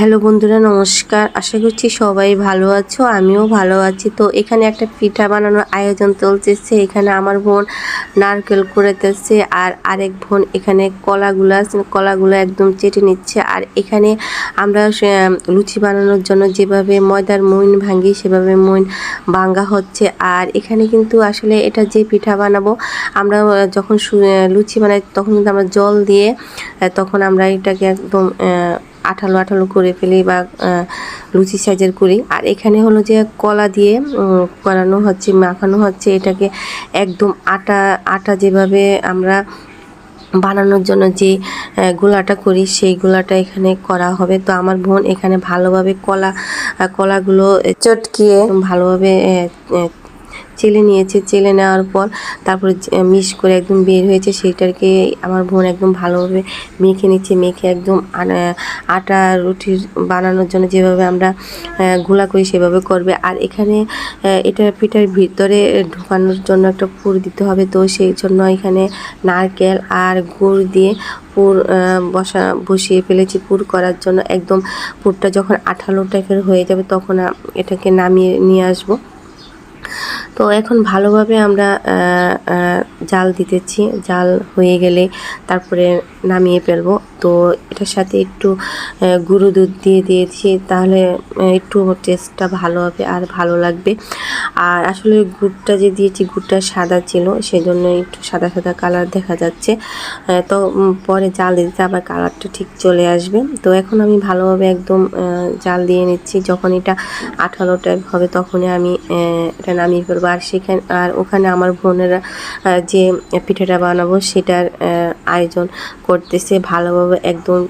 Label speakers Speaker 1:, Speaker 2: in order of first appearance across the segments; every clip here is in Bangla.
Speaker 1: হ্যালো বন্ধুরা, নমস্কার। আশা করছি সবাই ভালো আছো, আমিও ভালো আছি। তো এখানে একটা পিঠা বানানোর আয়োজন চলতেছে। এখানে আমার বোন নারকেল করেতেছে আর আরেক বোন এখানে কলাগুলো কলাগুলো একদম চেটে নিচ্ছে। আর এখানে আমরা লুচি বানানোর জন্য যেভাবে ময়দার মইন ভাঙি, সেভাবে মইন ভাঙ্গা হচ্ছে। আর এখানে কিন্তু আসলে এটা যে পিঠা বানাবো, আমরা যখন লুচি বানাই, তখন কিন্তু আমরা জল দিয়ে তখন আমরা এটাকে একদম আঠালো আঠালো করে ফেলি বা লুচি সাইজের করি। আর এখানে হলো যে কলা দিয়ে করানো হচ্ছে মাখানো হচ্ছে। এটাকে একদম আটা আটা যেভাবে আমরা বানানোর জন্য যে গোলাটা করি সেই গোলাটা এখানে করা হবে। তো আমার বোন এখানে ভালোভাবে কলা কলাগুলো চটকিয়ে ভালোভাবে চেলে নিয়েছে, চেলে নেওয়ার পর তারপরে মিশ করে একদম বের হয়েছে, সেইটাকে আমার বোন একদম ভালোভাবে মেখে নিচ্ছে, মেখে একদম আটা রুটির বানানোর জন্য যেভাবে আমরা গোলা করি সেভাবে করবে। আর এখানে এটা পিঠার ভিতরে ঢোকানোর জন্য একটা পুর দিতে হবে, তো সেই জন্য এখানে নারকেল আর গুড় দিয়ে পুর বসা, বসিয়ে ফেলেছি পুর করার জন্য। একদম পুরটা যখন আঠালো টাইপের হয়ে যাবে, তখন এটাকে নামিয়ে নিয়ে আসব। তো এখন ভালোভাবে আমরা জাল দিতেছি। জাল হয়ে গেলে তারপরে নামিয়ে ফেলব। তো এটার সাথে একটু গুঁড়ো দুধ দিয়ে দিয়েছি, তাহলে একটু টেস্টটা ভালো হবে আর ভালো লাগবে। আর আসলে গুড়টা যে দিয়েছি, গুড়টা সাদা ছিল, সেজন্য একটু সাদা সাদা কালার দেখা যাচ্ছে। তো পরে জাল দিতে আবার কালারটা ঠিক চলে আসবে। তো এখন আমি ভালোভাবে একদম জাল দিয়ে নিচ্ছি। যখন এটা আঠালো টাইপ হবে, তখনই আমি এটা নামিয়ে ফেলব। আর সেখানে, আর ওখানে আমার বোনেরা যে পিঠাটা বানাবো সেটার আয়োজন করতেছে, ভালোভাবে একদম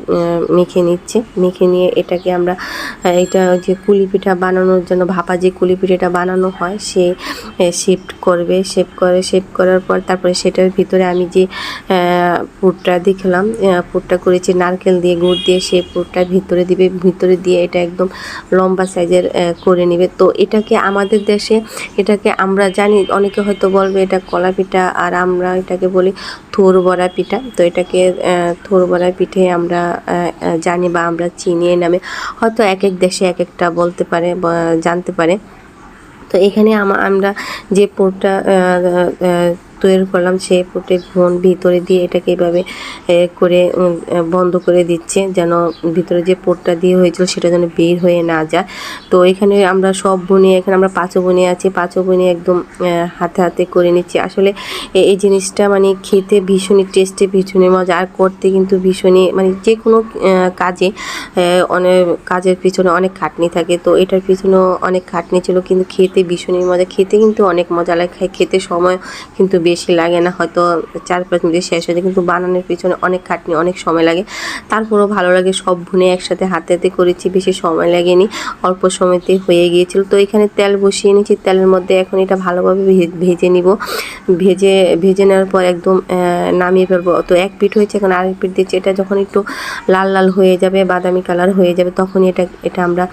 Speaker 1: মেখে নিচ্ছে। মেখে নিয়ে এটাকে আমরা এটা যে কুলি পিঠা বানানোর জন্য, ভাপা যে কুলি পিঠাটা বানানো হয়, সে শিফট করবে। শেপ করে শেপ করার পর তারপরে সেটার ভিতরে আমি যে পুরটা দেখলাম পুরটা করেছি নারকেল দিয়ে গুড় দিয়ে, সে পুরটা ভিতরে দিবে। ভিতরে দিয়ে এটা একদম লম্বা সাইজের করে নেবে। তো এটাকে আমাদের দেশে, এটাকে আমরা জানি, অনেকে হয়তো বলবে এটা কলা পিঠা আর আমরা এটাকে বলি থোর বড়া পিঠা। তো এটাকে থোর বড়া পিঠে আমরা জানি বা আমরা চিনি নামে। হয়তো এক এক দেশে এক একটা বলতে পারে জানতে পারে। তো এখানে আমরা যে পোরটা তৈরি করলাম পোটে ফোন ভিতরে দিয়ে এটাকে এভাবে করে বন্ধ করে দিচ্ছে যেন ভিতরে যে পোটটা দিয়ে হয়েছিল সেটা যেন বের হয়ে না যায়। তো এখানে আমরা সব বুনে, এখানে আমরা পাঁচও বুনে আছি, পাঁচও বুনে একদম হাতে হাতে করে নিচ্ছি। আসলে এই জিনিসটা মানে খেতে ভীষণই টেস্টে, ভীষণই মজা। আর করতে কিন্তু ভীষণই মানে যে কোনো কাজে অনেক কাজের পিছনে অনেক খাটনি থাকে। তো এটার পিছনেও অনেক খাটনি ছিল, কিন্তু খেতে ভীষণই মজা। খেতে কিন্তু অনেক মজা লাগে, খেতে সময় কিন্তু বেশি লাগে না, হয়তো চার পাঁচ মিনিটে শেষ হয়ে যায়, কিন্তু বানানোর পিছনে অনেক খাটনি, অনেক সময় লাগে। তারপরেও ভালো লাগে, সব ভুনে একসাথে হাতে হাতে করেছি, বেশি সময় লাগেনি, অল্প সময়তে হয়ে গিয়েছিল। তো এখানে তেল বসিয়ে নিয়েছি, তেলের মধ্যে এখন এটা ভালোভাবে ভেজে নিব। ভেজে ভেজে নেওয়ার পর একদম নামিয়ে ফেলব। তো এক পিঠ হয়েছে, এখন আরেক পিঠ দিচ্ছি। এটা যখন একটু লাল লাল হয়ে যাবে, বাদামি কালার হয়ে যাবে, তখনই এটা এটা আমরা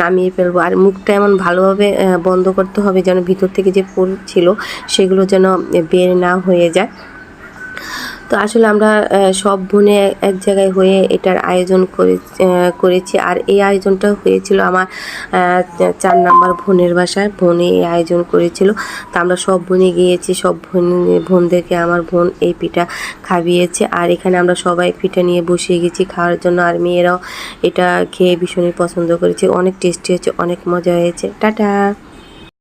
Speaker 1: নামিয়ে ফেলব। আর মুখটা এমন ভালোভাবে বন্ধ করতে হবে, যেন ভিতর থেকে যে ফুল ছিল, সেগুলো যেন বের না হয়ে যায় তো আসলে আমরা সব বোনে এক জায়গায় হয়ে এটার আয়োজন করে করেছি। আর এই আয়োজনটা হয়েছিল আমার চার নাম্বার বোনের বাসায়। বোনে এই আয়োজন করেছিল। তো আমরা সব বোনে গিয়েছি। সব বোন, বোনদেরকে আমার বোন এই পিঠা খাইয়েছে। আর এখানে আমরা সবাই পিঠা নিয়ে বসিয়ে গেছি খাওয়ার জন্য। আর মেয়েরাও এটা খেয়ে ভীষণই পছন্দ করেছে। অনেক টেস্টি হয়েছে, অনেক মজা হয়েছে। টাটা!